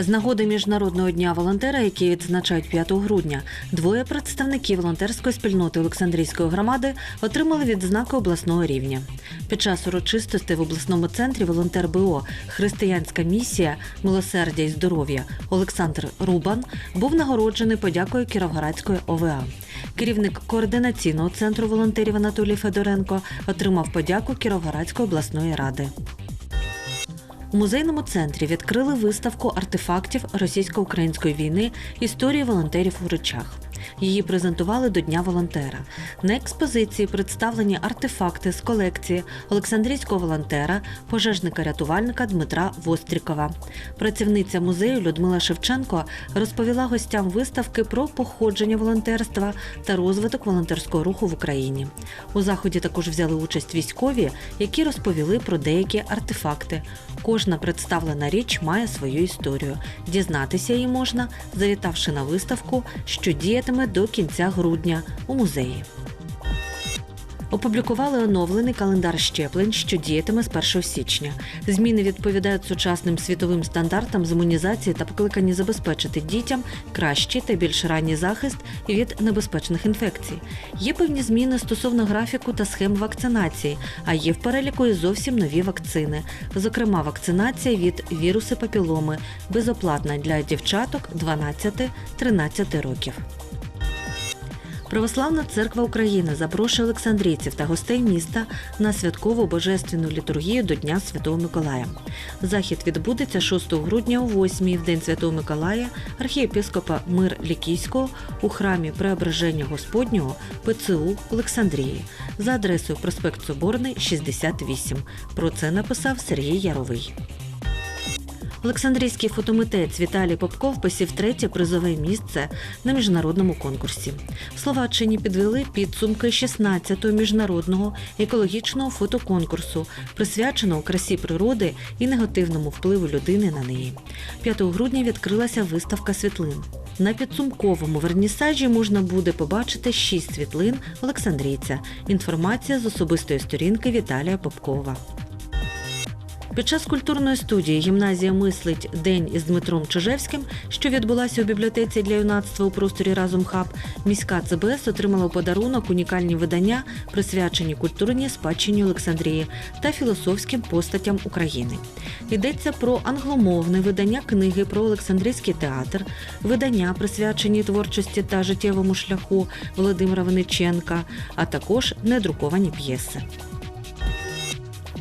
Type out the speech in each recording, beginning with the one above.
З нагоди міжнародного дня волонтера, який відзначають 5 грудня, двоє представників волонтерської спільноти Олександрійської громади отримали відзнаки обласного рівня. Під час урочистостей в обласному центрі волонтер БО Християнська місія милосердя і здоров'я Олександр Рубан був нагороджений подякою Кіровоградської ОВА. Керівник координаційного центру волонтерів Анатолій Федоренко отримав подяку Кіровоградської обласної ради. У музейному центрі відкрили виставку артефактів російсько-української війни історії волонтерів у речах. Її презентували до Дня волонтера. На експозиції представлені артефакти з колекції Олександрійського волонтера, пожежника-рятувальника Дмитра Вострікова. Працівниця музею Людмила Шевченко розповіла гостям виставки про походження волонтерства та розвиток волонтерського руху в Україні. У заході також взяли участь військові, які розповіли про деякі артефакти. Кожна представлена річ має свою історію. Дізнатися її можна, завітавши на виставку, що діятиме до кінця грудня у музеї. Опублікували оновлений календар щеплень, що діятиме з 1 січня. Зміни відповідають сучасним світовим стандартам з імунізації та покликані забезпечити дітям кращий та більш ранній захист від небезпечних інфекцій. Є певні зміни стосовно графіку та схем вакцинації, а є в переліку і зовсім нові вакцини. Зокрема, вакцинація від віруси папіломи безоплатна для дівчаток 12-13 років. Православна церква України запрошує олександрійців та гостей міста на святкову божественну літургію до Дня Святого Миколая. Захід відбудеться 6 грудня о 8 в День Святого Миколая архієпископа Мир Лікійського у храмі Преображення Господнього ПЦУ Олександрії за адресою проспект Соборний, 68. Про це написав Сергій Яровий. Олександрійський фотомитець Віталій Попков посів третє призове місце на міжнародному конкурсі. В Словаччині підвели підсумки 16-го міжнародного екологічного фотоконкурсу, присвяченого красі природи і негативному впливу людини на неї. 5 грудня відкрилася виставка світлин. На підсумковому вернісажі можна буде побачити шість світлин Олександрійця. Інформація з особистої сторінки Віталія Попкова. Під час культурної студії гімназія мислить день із Дмитром Чижевським, що відбулася у бібліотеці для юнацтва у просторі Разом Хаб. Міська ЦБС отримала у подарунок унікальні видання, присвячені культурній спадщині Олександрії та філософським постатям України. Йдеться про англомовне видання книги про Олександрійський театр, видання, присвячені творчості та життєвому шляху Володимира Вениченка, а також недруковані п'єси.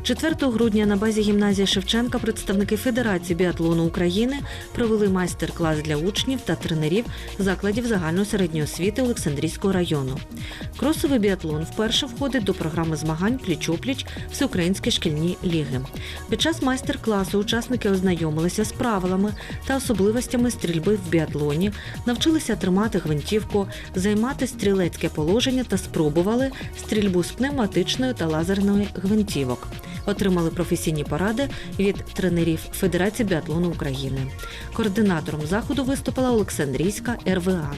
4 грудня на базі гімназії Шевченка представники Федерації біатлону України провели майстер-клас для учнів та тренерів закладів загальної середньої освіти Олександрійського району. Кросовий біатлон вперше входить до програми змагань пліч-опліч Всеукраїнські шкільні ліги. Під час майстер-класу учасники ознайомилися з правилами та особливостями стрільби в біатлоні, навчилися тримати гвинтівку, займати стрілецьке положення та спробували стрільбу з пневматичної та лазерної гвинтівок. Отримали професійні поради від тренерів Федерації біатлону України. Координатором заходу виступила Олександрійська РВА.